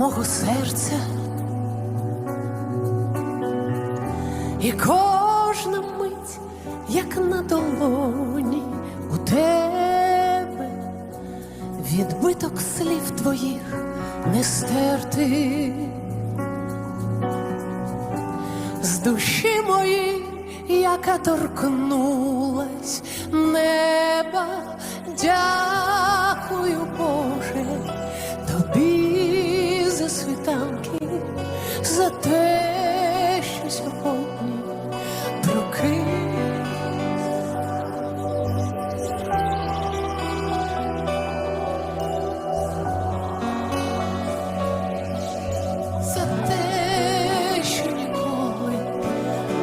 мого серця. І кожна мить, як на долоні у тебе, відбиток слів твоїх не стерти. З душі моєї, яка торкнулась неба,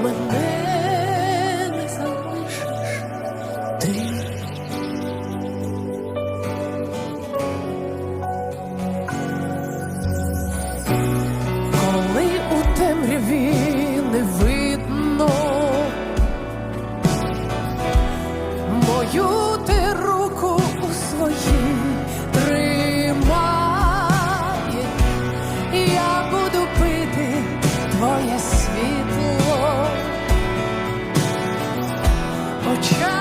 when child.